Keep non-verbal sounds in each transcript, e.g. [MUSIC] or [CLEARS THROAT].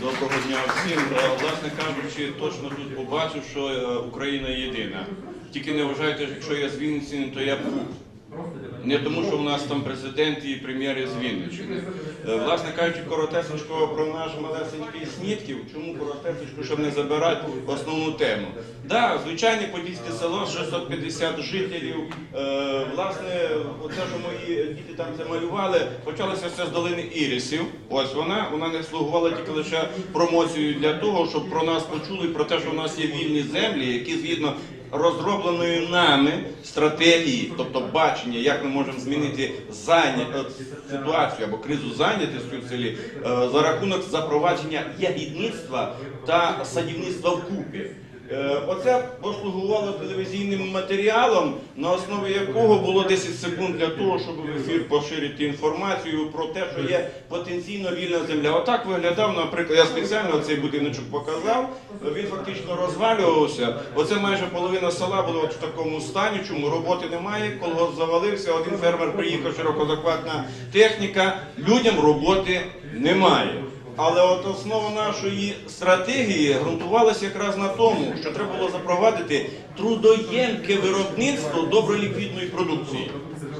Доброго дня всім. Е, Власне кажучи, точно тут побачив, що е, Україна єдина. Тільки не вважайте, що якщо я з Вінниці, то я пух. Не тому, що у нас там президент і прем'єри з Вінниччини. Е, Власне кажучи, коротесенько про наш малесенький Снітків. Чому коротесенько, щоб не забирати основну тему? Да, звичайне подільське село, 650 жителів. Е, власне, оце, що мої діти там це малювали, почалося все з долини Ірісів. Ось вона, вона не слугувала тільки лише промоцією для того, щоб про нас почули про те, що в нас є вільні землі, які згідно розробленої нами стратегії, тобто бачення, як ми можемо змінити зайня... е, ситуацію або кризу зайнятості в селі е, за рахунок запровадження ягідництва та садівництва вкупі. Е, Оце послугувало телевізійним матеріалом, на основі якого було 10 секунд для того, щоб в ефір поширити інформацію про те, що є потенційно вільна земля. Отак виглядав, наприклад, я спеціально цей будиночок показав. Він фактично розвалювався. Оце майже половина села було от в такому стані, чому роботи немає, колгосп завалився. Один фермер приїхав, широкозахватна техніка. Людям роботи немає. Але от основа нашої стратегії ґрунтувалася якраз на тому, що треба було запровадити трудоємке виробництво доброліквідної продукції.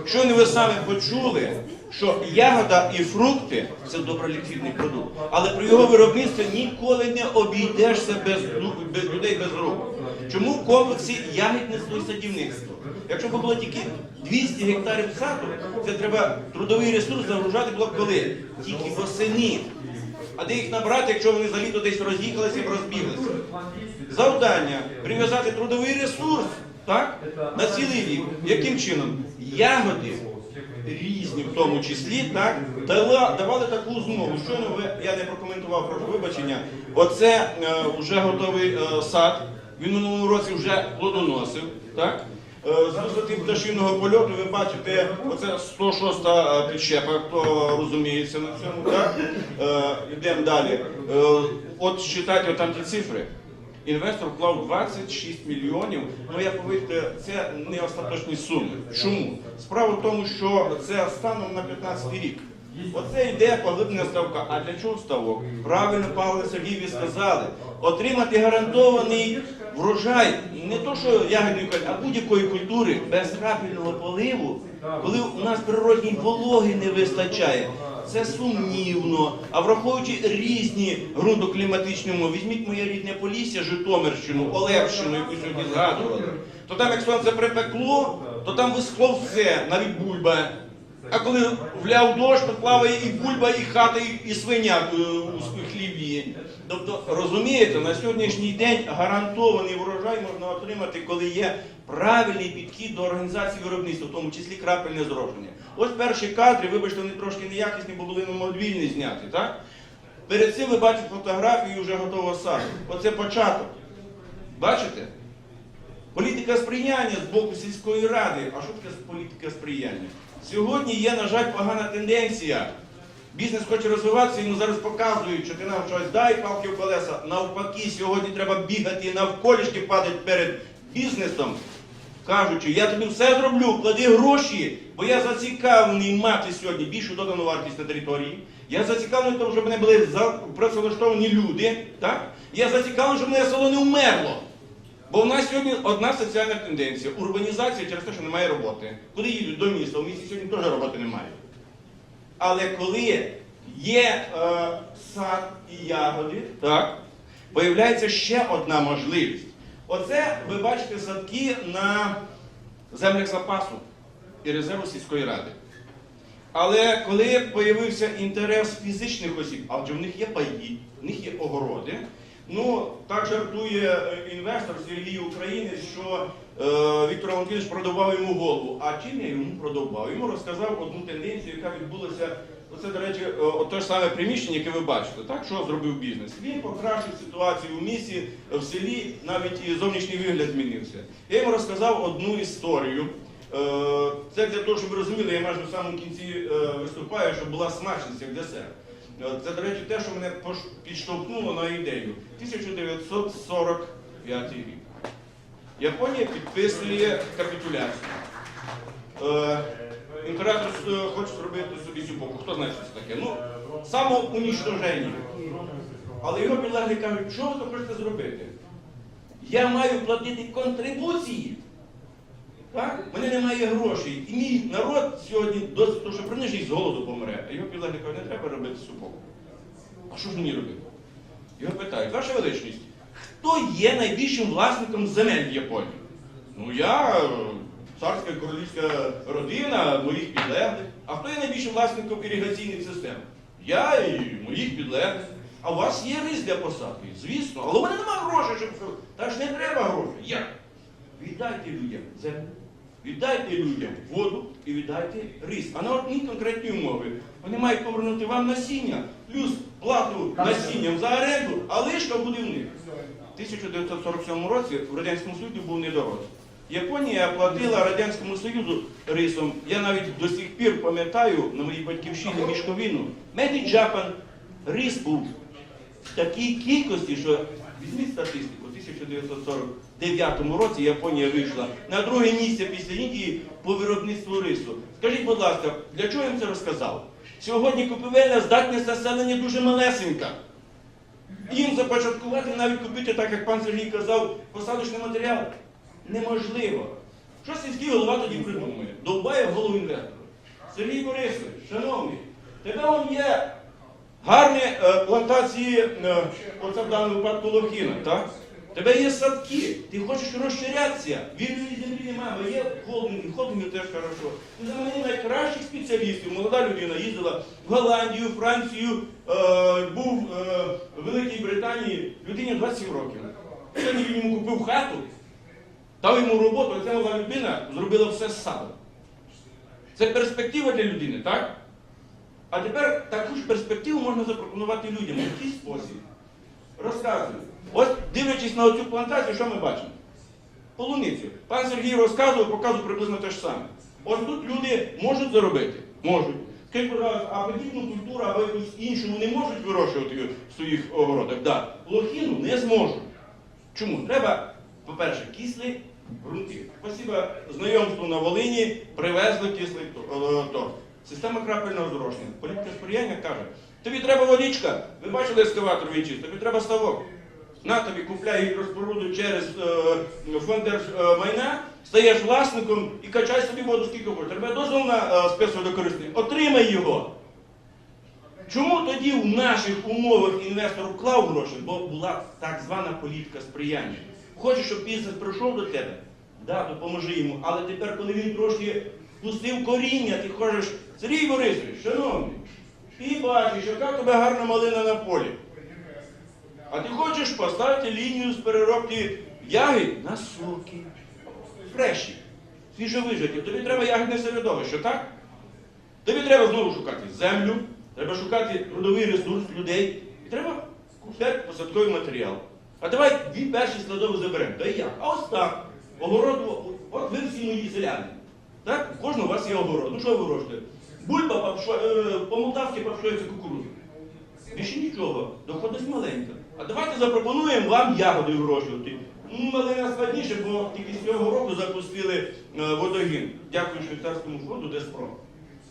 Щойно ви самі почули, що ягода і фрукти це доброліквідний продукт, але при його виробництві ніколи не обійдешся без, без людей без рук. Чому в комплексі ягідництво і садівництво? Якщо б було тільки 200 гектарів саду, це треба трудовий ресурс загружати було коли? Тільки восени. А де їх набрати, якщо вони за літо десь роз'їхалися і розбіглися? Завдання прив'язати трудовий ресурс так, на цілий рік. Яким чином? Ягоди різні, в тому числі, так, дала, давали таку змогу. Щойно ви, я не прокоментував, прошу вибачення. Оце е, вже готовий е, сад. Він в минулому році вже плодоносив. Так? Е, З висоти пташиного польоту ви бачите, оце 106-та підщепа, хто розуміється на цьому, так? Е, Йдемо далі. Е, От читайте там ті цифри. Інвестор вклав 26 мільйонів. Ну я повірте, це не остаточні суми. Чому? Справа в тому, що це станом на 15 рік. Оце йде поглиблена ставка. А для чого ставок? Правильно Павло Сергійові сказали. Отримати гарантований врожай не то, що ягідної культури, а будь-якої культури без крапельного поливу, коли у нас природній вологи не вистачає. Це сумнівно. А враховуючи різні ґрунтокліматичні умови, візьміть моє рідне Полісся, Житомирщину, Олевщину, яку сьогодні згадували, то там, як сонце припекло, то там вискло все, навіть бульба. А коли вляв дощ, то плаває і бульба, і хата, і, і свиня е, у хліві. Тобто, розумієте, на сьогоднішній день гарантований врожай можна отримати, коли є правильний підхід до організації виробництва, в тому числі крапельне зрошення. Ось перші кадри, вибачте, вони трошки неякісні, бо були на мобільні зняті, так? Перед цим ви бачите фотографію вже готового саду. Оце початок. Бачите? Політика сприяння з боку сільської ради. А що таке політика сприяння? Сьогодні є, на жаль, погана тенденція. Бізнес хоче розвиватися, йому зараз показують, що ти нам щось дай палки в колеса. Навпаки, сьогодні треба бігати і навколішки падати перед бізнесом, кажучи, я тобі все зроблю, клади гроші, бо я зацікавлений мати сьогодні більшу додану вартість на території. Я зацікавлений в тому, щоб мене були працевлаштовані люди. Так? Я зацікавлений, щоб мене село не вмерло. Бо в нас сьогодні одна соціальна тенденція урбанізація через те, що немає роботи. Куди їдуть до міста? В місті сьогодні теж роботи немає. Але коли є е, сад і ягоди, так, появляється ще одна можливість. Оце ви бачите садки на землях запасу і резерву сільської ради. Але коли з'явився інтерес фізичних осіб, адже в них є паї, в них є огороди. Ну, так жартує е, інвестор Сергій Українець, що е, Віктор Валентинович продавав йому голову. А чим я йому продавав? Йому розказав одну тенденцію, яка відбулася. Оце, до речі, е, те ж саме приміщення, яке ви бачите, так що зробив бізнес. Він покращив ситуацію в місті, в селі, навіть і зовнішній вигляд змінився. Я йому розказав одну історію. Е, Це для того, щоб ви розуміли, я майже в самому кінці виступаю, щоб була смачність як десерт. Е, Це, до речі, те, що мене підштовхнуло на ідею. 1945 рік. Японія підписує капітуляцію. Е, Імператор е, хоче зробити собі цю боку. Хто знає, що це таке? Ну, самоунічтоження. Але його підлеглі кажуть, що ви то хочете зробити? Я маю платити контрибуції. Так? У мене немає грошей. І мій народ сьогодні досить, тому що принижий з голоду помре. А його підлеглі кажуть, не треба робити супок. А що ж мені робити? Його питають, ваша величність, хто є найбільшим власником земель в Японії? Ну я, царська королівська родина, моїх підлеглих. А хто є найбільшим власником іригаційних систем? Я і моїх підлеглих. А у вас є рис для посадки? Звісно, але у мене немає грошей, щоб це. Та ж не треба грошей. Як? Віддайте людям землю, віддайте людям воду і віддайте рис. А на одні конкретні умови. Вони мають повернути вам насіння, плюс плату насінням за оренду, а лишка буде в них. В 1947 році в Радянському Союзі був недород. Японія платила Радянському Союзу рисом. Я навіть до сих пір пам'ятаю на моїй батьківщині мішковину. Made in Japan рис був в такій кількості, що візьміть статистику, у 1949 році Японія вийшла на друге місце після Індії по виробництву рису. Скажіть, будь ласка, для чого я їм це розказав? Сьогодні купівельна здатність населення дуже малесенька. Їм започаткувати, навіть купити, так як пан Сергій казав, посадочний матеріал неможливо. Що сільський голова тоді придумує? Довбає голову інвестору. Сергій Борисович, шановний, тебе он є гарні е, плантації, е, оце в даному випадку лохіна, так? Тебе є садки, ти хочеш розширятися, вільної землі немає, бо є холдинги, холдинги теж хорошо. Ти замени найкращих спеціалістів. Молода людина їздила в Голландію, Францію, е, був е, в Великій Британії, людині 27 років. Сьогодні він йому купив хату, дав йому роботу, а ця молода людина зробила все з садом. Це перспектива для людини, так? А тепер таку ж перспективу можна запропонувати людям. В який спосіб? Розказую. Ось дивлячись на оцю плантацію, що ми бачимо? Полуницю. Пан Сергій розказував, показував приблизно те ж саме. Ось тут люди можуть заробити? Можуть. Скажіть, будь а подібну культуру або якусь іншу вони можуть вирощувати в своїх огородах? Да. Лохіну не зможуть. Чому? Треба, по-перше, кислі ґрунти. Спасибо знайомству на Волині привезли кислий торф. Система крапельного зрошення. Політика сприяння каже, тобі треба водичка, ви бачили ескаватор він тобі треба ставок. На тобі купляй гідроспоруду через е, фонд держмайна, стаєш власником і качай собі воду скільки хочеш. Треба дозвол на е, спецводокористання. Отримай його. Чому тоді в наших умовах інвестор вклав гроші? Бо була так звана політика сприяння. Хочеш, щоб бізнес прийшов до тебе? Да, допоможи йому. Але тепер, коли він трошки пустив коріння, ти хочеш, Сергій Борисович, шановний, ти бачиш, яка тебе гарна малина на полі. А ти хочеш поставити лінію з переробки ягід на соки, фреші, свіжовижаті. Тобі треба ягідне середовище, так? Тобі треба знову шукати землю, треба шукати трудовий ресурс людей. І треба купляти посадковий матеріал. А давай дві перші складові заберемо. Та й як? А ось так. Огород, от ви всі мої селяни. Так? У кожного у вас є огород. Ну що ви вирощуєте? Бульба е, по-молдавськи папшується кукурудзу. Більше нічого, доходить маленька. А давайте запропонуємо вам ягоди вирощувати. Ну, малина складніше, бо тільки з цього року запустили е, водогін. Дякую швейцарському фонду Деспром.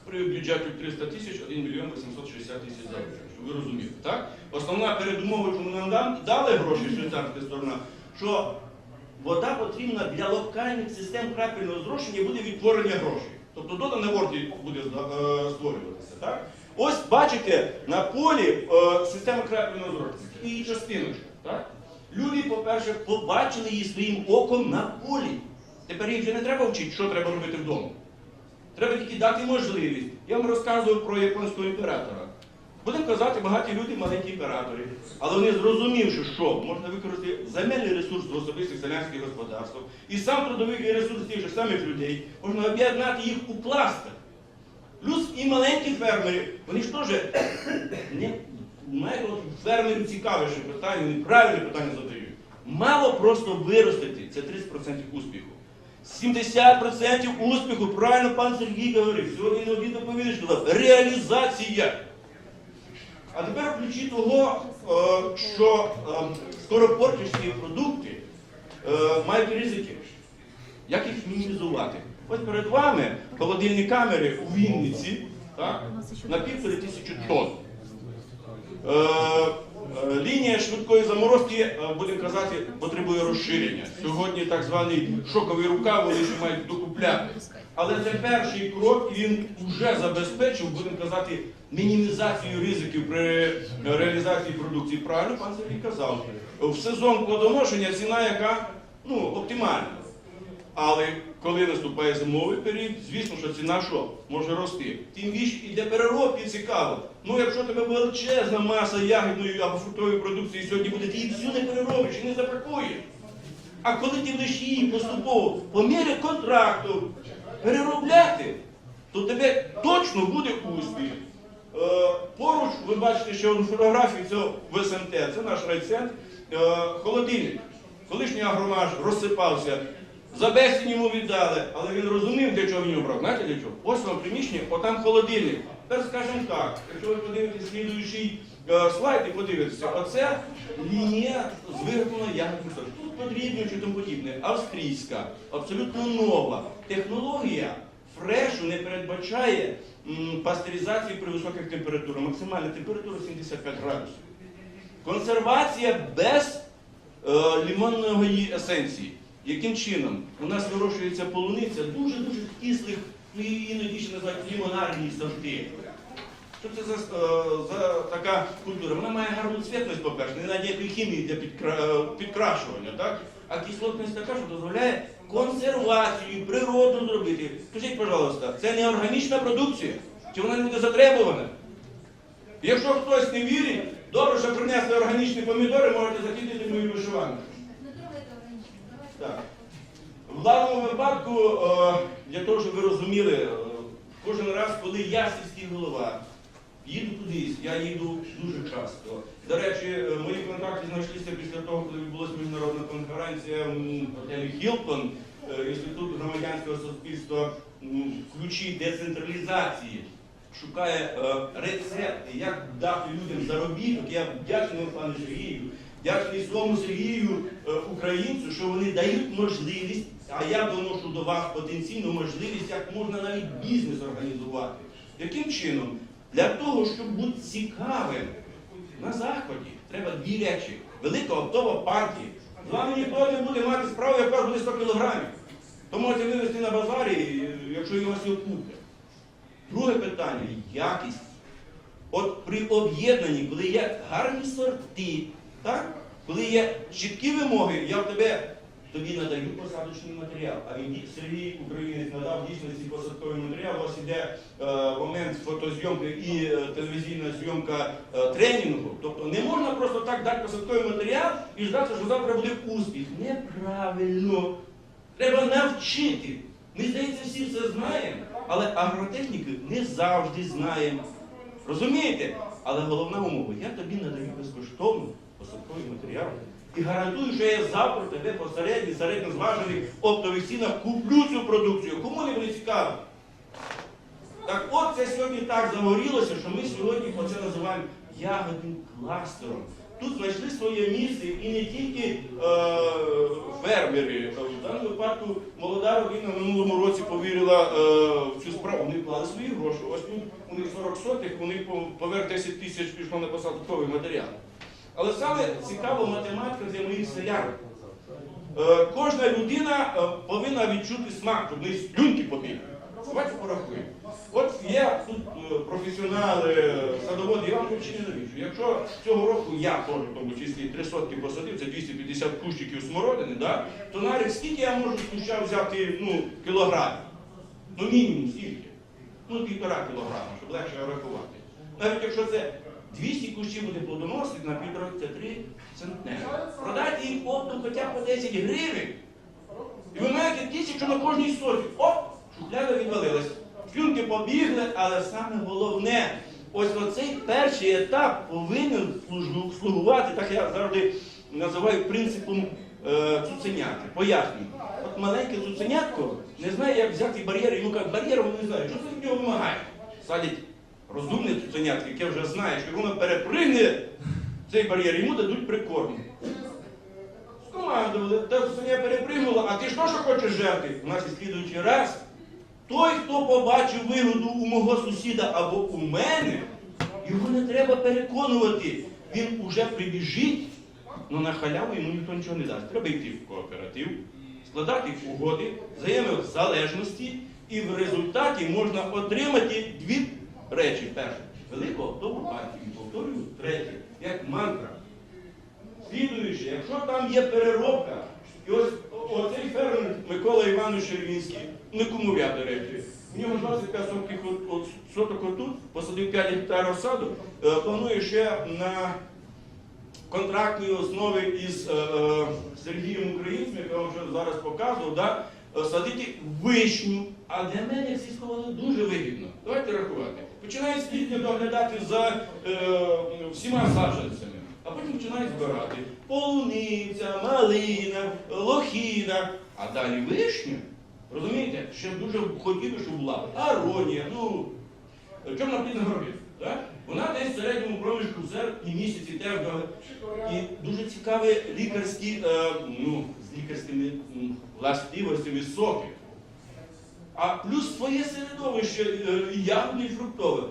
При бюджеті в 300 тисяч 1 мільйон 860 тисяч заробітків, щоб ви розуміли. Так? Основна передумова, чому нам дали гроші швейцарська сторона, що вода потрібна для локальних систем крапельного зрошення буде відтворення грошей. Тобто додана вартість буде е, створюватися. Так? Ось бачите на полі е, система крапельного зрошення. Її частиночка. Так? Люди, по-перше, побачили її своїм оком на полі. Тепер їй вже не треба вчити, що треба робити вдома. Треба тільки дати можливість. Я вам розказував про японського імператора. Будемо казати, багаті люди маленькі імператори. Але вони зрозумівши, що можна використати земельний ресурс в особистих селянських господарствах і сам трудовий ресурс тих же самих людей, можна об'єднати їх у пластах. Плюс і маленькі фермери, вони ж теж [COUGHS] не фермерів цікавіше питання, вони правильне питання задають. Мало просто виростити, це 30% успіху. 70% успіху, правильно пан Сергій говорив, сьогодні на обід доповідач реалізація. А тепер ключі того, е, що е, скоропортящі продукти е, мають ризики. Як їх мінімізувати? Ось перед вами холодильні камери у Вінниці так, на півтори тисячі тонн. Е, Лінія швидкої заморозки, будемо казати, потребує розширення. Сьогодні так званий шоковий рукав, вони ще мають докупляти. Але це перший крок, і він вже забезпечив, будемо казати, мінімізацію ризиків при реалізації продукції. Правильно пан Сергій казав. В сезон плодоношення ціна, яка ну, оптимальна. Але коли наступає зимовий період, звісно, що ціна що? Може рости. Тим більше і для переробки цікаво. Ну, якщо тебе величезна маса ягідної або фруктової продукції сьогодні буде, ти її всю не переробиш і не запакуєш. А коли ти будеш її поступово по мірі контракту переробляти, то тебе точно буде успіх. Е, поруч ви бачите ще одну фотографію цього в СМТ, це наш райцентр. Е, холодильник. Колишній агромаж розсипався. За безцінь йому віддали, але він розумів, для чого він його брав. Знаєте для чого? Ось вам приміщення, отам холодильник. Тепер скажемо так, якщо ви подивитесь слідуючий слайд і подивитеся, оце лінія з виготовлення ягодних сортів. Тут потрібно чи тому подібне. Австрійська, абсолютно нова. Технологія фрешу не передбачає пастеризації при високих температурах. Максимальна температура 75 градусів. Консервація без е, лимонної есенції. Яким чином? У нас вирощується полуниця дуже-дуже кислих, ну іноді ще називають лимонарні сорти. Що це за, е, за така культура? Вона має гарну цвітність, по-перше, не на ніякої хімії для підкра- підкрашування, так? А кислотність така, що дозволяє консервацію, природну зробити. Скажіть, пожалуйста, це не органічна продукція? Чи вона не буде затребувана? Якщо хтось не вірить, добре, що принесли органічні помідори, можете закидати мою вишиванку. Так. В даному випадку, е, для того, щоб ви розуміли, е, кожен раз, коли я сільський голова, їду кудись, я їду дуже часто. До речі, е, мої контакти знайшлися після того, коли відбулася міжнародна конференція в готелі Хілтон, е, Інститут громадянського суспільства ключі децентралізації. Шукає е, рецепти, як дати людям заробіток. Я вдячний пане Сергію, вдячний своєму Сергію українцю, що вони дають можливість, а я доношу до вас потенційну можливість, як можна навіть бізнес організувати. Яким чином? Для того, щоб бути цікавим на заході, треба дві речі. Велика оптова партія. З вами ніхто не буде мати справу, яка буде 100 кілограмів. То можете вивезти на базарі, якщо і вас його куплять. Друге питання якість. От при об'єднанні, коли є гарні сорти, так? коли є чіткі вимоги, я в тебе тобі надаю посадочний матеріал. А він Сергій Українець надав дійсно ці посадковий матеріал. Ось іде е, момент фотозйомки і е, телевізійна зйомка е, тренінгу. Тобто не можна просто так дати посадковий матеріал і ждати, що завтра буде успіх. Неправильно. Треба навчити. Ми, здається, всі це знаємо, але агротехніки не завжди знаємо. Розумієте? Але головна умова, я тобі надаю безкоштовно посадковий матеріал. І гарантую, що я завтра тебе по середній, середньо зважених оптових цінах куплю цю продукцію. Кому не буде цікаво? Так от це сьогодні так загорілося, що ми сьогодні оце називаємо ягодним кластером. Тут знайшли своє місце і не тільки е, фермери. В даному випадку молода родина в минулому році повірила е, в цю справу. Вони вклали свої гроші. Ось у них 40 сотих, у них поверх 10 тисяч пішло на посадковий матеріал. Але саме цікава математика для моїх селян. Е, кожна людина е, повинна відчути смак, щоб не слюнки побігли. Давайте порахуємо. От є тут е, професіонали, садоводи, я вам не навіщо. Якщо цього року я теж в тому числі три сотки посадив, це 250 кущиків смородини, да? то на рік скільки я можу з куща взяти ну, кілограмів? Ну мінімум скільки? Ну півтора кілограма, щоб легше рахувати. Навіть якщо це 200 кущів буде плодоносити на півтора, це 3 центнери. Продайте їм оптом хоча б по 10 гривень. І ви маєте тисячу на кожній соті. Оп! Шухляда відвалилась. Фюнки побігли, але саме головне, ось оцей перший етап повинен слугувати, так я завжди називаю принципом е, цуценяти. Пояснюю. От маленьке цуценятко не знає, як взяти бар'єр, йому кажуть, бар'єр він не знає, що це від нього вимагає. Садять розумне цуценятко, яке вже знає, що воно перепригне цей бар'єр, йому дадуть прикорм. Скомандували, та свиня перепригнула, а ти що, що хочеш жерти? У нас і слідуючий раз. Той, хто побачив вигоду у мого сусіда або у мене, Його не треба переконувати. Він уже прибіжить, але на халяву йому ніхто нічого не дасть. Треба йти в кооператив, складати угоди, взаємозалежності, і в результаті можна отримати дві речі. Перше, велику оптову партію. І повторюю, третє, як мантра. Слідуючи, якщо там є переробка, і ось оцей фермер Микола Іванович Червінський, не кумов'я, до речі, в нього 25 соток, от- от соток отут, посадив 5 гектарів саду, е, планує ще на контрактній основі із е, е, Сергієм Українцем, який я вам вже зараз показував, да, садити вишню. А для мене як сільського дуже вигідно. Давайте рахувати. Починає слідня доглядати за е, всіма саджанцями, а потім починає збирати полуниця, малина, лохіна, а далі вишня. Розумієте? Ще дуже хотів щоб була аронія, ну, чорна плідна горобець. Вона десь в середньому проміжку в серпні місяці теж. І дуже цікаві лікарські, е, ну, лікарськими властивостями соки. А плюс своє середовище е, і фруктове.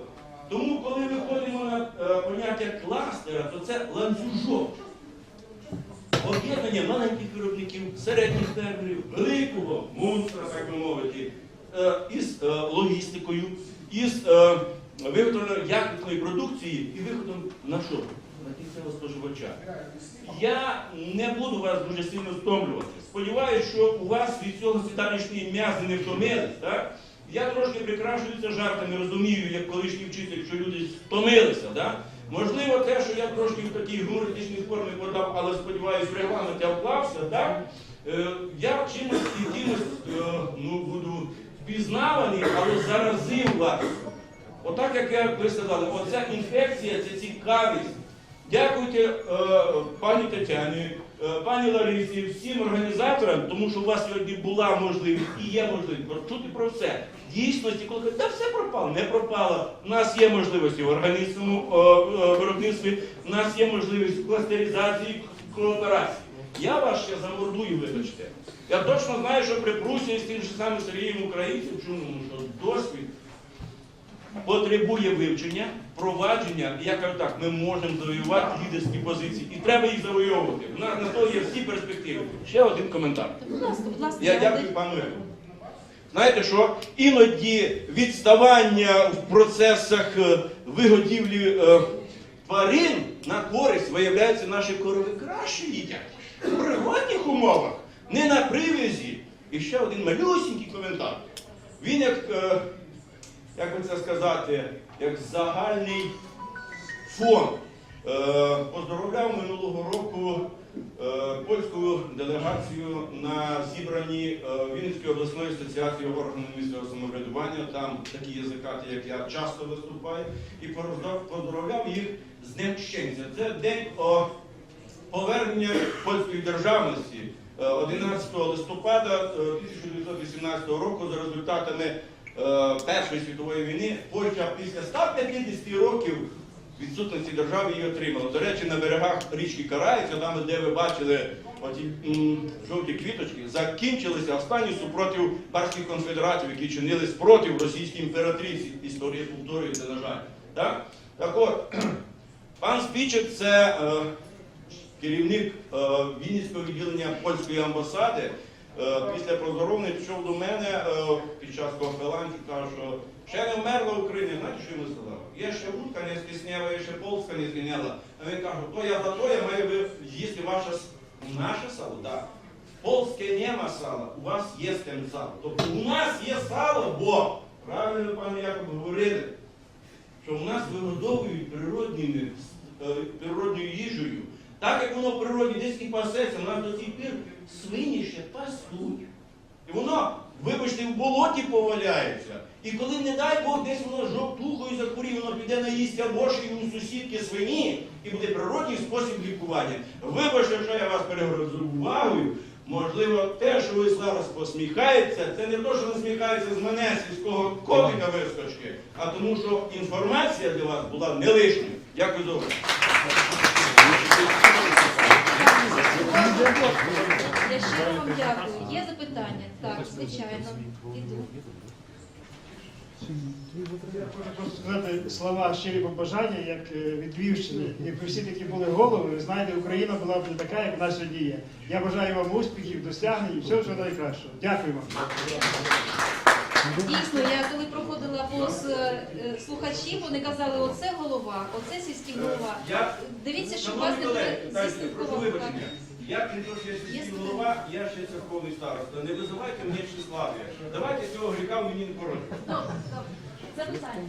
Тому, коли виходимо на е, поняття кластера, то це ланцюжок. Об'єднання маленьких виробників, середніх фермерів, великого монстра, так би мовити, е, із е, логістикою, із виготовленням якісної продукції і виходом на що? Кінцевого споживача. Я не буду вас дуже сильно стомлювати. Сподіваюсь, що у вас від цього сідалішні м'язи не втомились. Так? Я трошки прикрашую це жартами, розумію, як колишній вчитель, що люди втомилися. Так? Можливо, те, що я трошки в такій гумористичній формі подав, але сподіваюся, в регламент я вклався, так? Е, я чимось і кимось е, ну, буду впізнаваний, але заразив вас. Отак, як я ви сказали, оця інфекція це цікавість. Дякуйте е, пані Тетяні, е, пані Ларисі, всім організаторам, тому що у вас сьогодні була можливість і є можливість почути про все. Дійсності, коли та все пропало, не пропало. У нас є можливості в органічному е, е, виробництві, у нас є можливість кластеризації, кооперації. Я вас ще замордую, вибачте. Я точно знаю, що при Прусі з тим же самим Сергієм Українцем, чому що досвід потребує вивчення, провадження, і я кажу так, ми можемо завоювати лідерські позиції. І треба їх завойовувати. У нас на то є всі перспективи. Ще один коментар. Будь ласка, будь ласка, Я дякую пану Ігорю. Знаєте що? Іноді відставання в процесах е, вигодівлі е, тварин на користь виявляється, наші корови краще їдять. В природних умовах, не на привязі. І ще один малюсінький коментар. Він як, е, як би це сказати, як загальний фон. Е, Поздоровляв минулого року е, польську делегацію на зібранні е, Вінницької обласної асоціації органів місцевого самоврядування. Там такі язикати, як я, часто виступаю, і поздоровляв їх з Днем Чеченця. Це день повернення польської державності. Е, 11 листопада е, 1918 року за результатами Першої світової війни Польща після 150 років відсутності держави її отримала. До речі, на берегах річки Караїця, там, де ви бачили оті жовті квіточки, закінчилися останні супротив перських конфедератів, які чинили спротив російській імператриці. Історія повторюється, на жаль. Так, так от, [CLEARS THROAT] пан Спічек це е, керівник е, Вінницького відділення польської амбасади. Е, Після проздоровлення пішов до мене е, під час конференції, каже, що ще не вмерла Україна. Знаєте, що йому сказав? Я ще вудка не стісняла, я ще полска не зганяла. А він каже, то я за то я маю ви їсти ваше наше сало. Да. Полське нема сала, у вас є з сало. Тобто у нас є сало, бо правильно пане Якоб говорили, що у нас вигодовують природніми, е, природньою їжею. Так як воно в природі десь і пасеться, у нас до сих пір свині ще пасуть. І воно, вибачте, в болоті поваляється. І коли, не дай Бог, десь воно жовтухою захворіє, воно піде наїсться борщів у сусідки свині і буде природній спосіб лікування. Вибачте, що я вас перегрозив увагою. Можливо, те, що ви зараз посміхаєтеся, це не то, що насміхається з мене, сільського коміка вискочки, а тому, що інформація для вас була не лишньою. Дякую за увагу. Щиро вам дякую. Є запитання? Так, звичайно. Іду. Я хочу просто сказати слова щирі побажання, як е, від Львівщини. Якби всі такі були голови, ви знаєте, Україна була б не така, як вона сьогодні є. Я бажаю вам успіхів, досягнень і всього, всього найкращого. Дякую вам. Дійсно, я коли проходила повз е, е, слухачів, вони казали, оце голова, оце сільський голова. Я, Дивіться, щоб вас шановні не колеги, буде дайте, зі прошу вибачення. Я я сільський голова, я ще церковний староста. Не визивайте мені тщеслав'я. Давайте цього гріха мені не породити. Добре, добре. Запитання.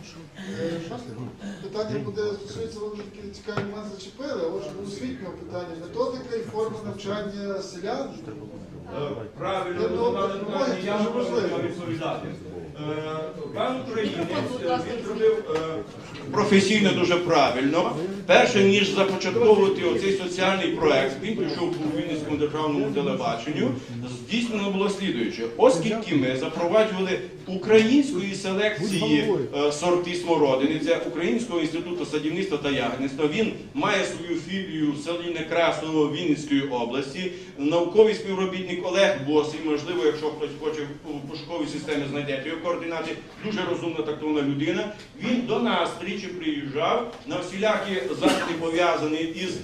Питання буде стосується, ви вже такі цікаві момент зачепили, а отже, освітнього питання. Методика і форма навчання селян. Е, Правильно, Ну, ну, питання, я дуже можу важливо. відповідати. Е, Пан українець Мікрофон, будь е, ласка, він зробив е, професійно дуже правильно. Перше ніж започатковувати оцей соціальний проект, він прийшов по Вінницькому державному телебаченню. Здійснено було слідуюче, оскільки ми запроваджували української селекції е, сорти смородини, це Українського інституту садівництва та ягідництва. Він має свою філію в селі Некрасово Вінницької області. Науковий співробітник Олег Босий, можливо, якщо хтось хоче в пошуковій системі знайдете його координати, дуже розумна тактовна людина. Він до нас тричі приїжджав на всілякі заходи пов'язані із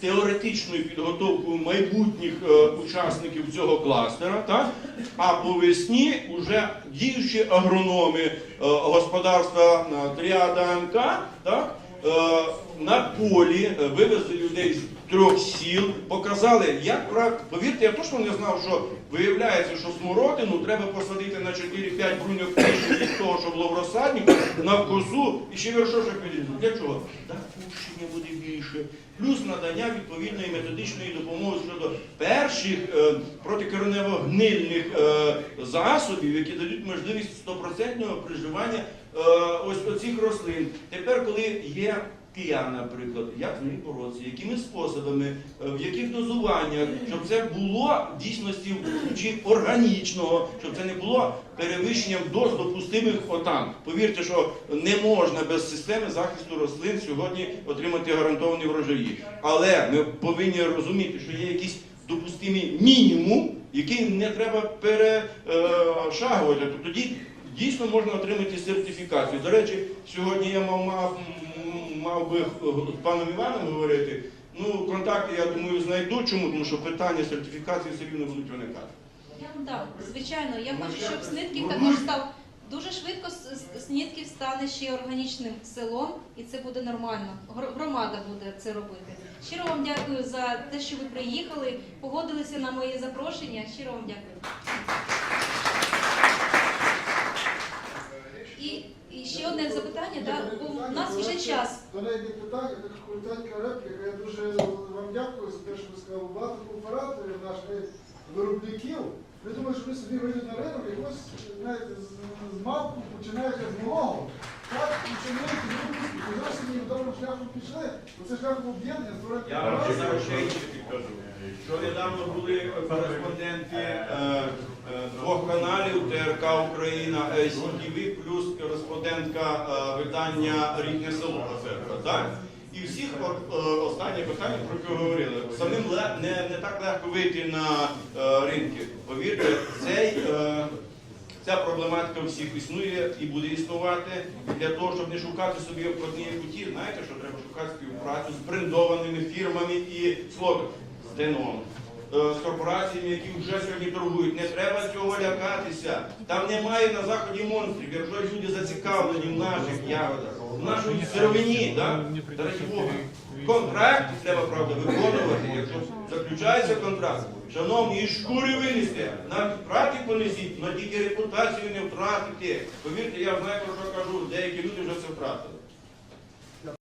теоретичною підготовкою майбутніх е, учасників цього кластера, так? а по весні вже діючі агрономи е, господарства е, Тріада МК, так? на полі вивезли людей з трьох сіл, показали, як прав... Повірте, я точно не знав, що виявляється, що смородину треба посадити на 4-5 бруньок тиждень від того, що було в розсаднику, на вкосу і ще вершочок підрізати. Для чого? Так пущення буде більше. Плюс надання відповідної методичної допомоги щодо перших е, протикоренево-гнильних е, засобів, які дають можливість стопроцентного приживання е, ось оцих рослин. Тепер, коли є киян, наприклад, як з ними боротися, якими способами, е, в яких дозуваннях, щоб це було в дійсності ключі органічного, щоб це не було перевищенням доз допустимих отан. Повірте, що не можна без системи захисту рослин сьогодні отримати гарантовані врожаї. Але ми повинні розуміти, що є якийсь допустимий мінімум, який не треба перешагувати. Тобто тоді дійсно можна отримати сертифікацію. До речі, сьогодні я мав, мав, мав би з паном Іваном говорити. Ну, контакти, я думаю, знайду. Чому? Тому що питання сертифікації все рівно будуть виникати. Я Так, звичайно, я хочу, щоб Снитків також став дуже швидко С- С- Снитків стане ще органічним селом, і це буде нормально. Громада буде це робити. Щиро вам дякую за те, що ви приїхали, погодилися на моє запрошення. Щиро вам дякую. І, і ще одне запитання, да? бо у нас вже час. До неї є питання, така коротенька репліка. Я дуже вам дякую за те, що ви сказали. Багато кооператорів наших виробників. Ви думаєте, що ви собі вийдете на ринок і ось знаєте, з, з малку, починаєте з малого. Так, починаєте з успіху. Зовсім не добрим шляхом пішли. Оце шляхом об'єднання, створити Я вам зараз інше підкажу. Що недавно були кореспонденти е, е, двох каналів ТРК Україна СІТВ плюс кореспондентка е, видання Рідне село. Так? І всіх от, останнє питання, про яке говорили. Самим не, так легко вийти на ринки. Повірте, Ця проблематика всіх існує і буде існувати. Для того, щоб не шукати собі обходні путі, знаєте, що треба шукати співпрацю з брендованими фірмами і слоган з ДНО, е, з корпораціями, які вже сьогодні торгують. Не треба цього лякатися. Там немає на заході монстрів. Якщо люди зацікавлені в наших ягодах, в нашій сировині, да? Контракт треба правда виконувати. Якщо заключається контракт, шановні, із шкури вилізьте, на втрати понесіть, але тільки репутацію не втратите. Повірте, я знаю про що кажу, деякі люди вже це втратили.